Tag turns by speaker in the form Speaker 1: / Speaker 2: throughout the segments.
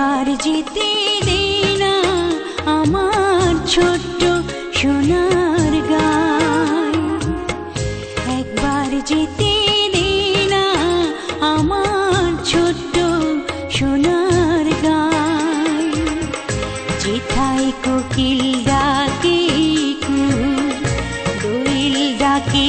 Speaker 1: এবার জিতে দে আমার ছোট্ট সোনার গায় একবার জিতে দে আমার ছোট্ট সোনার গায় যেথায় কোকিল ডাকে দোল ডাকে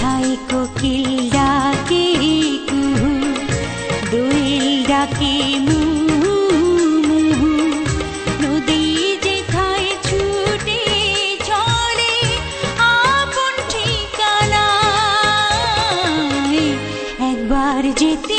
Speaker 1: যেতে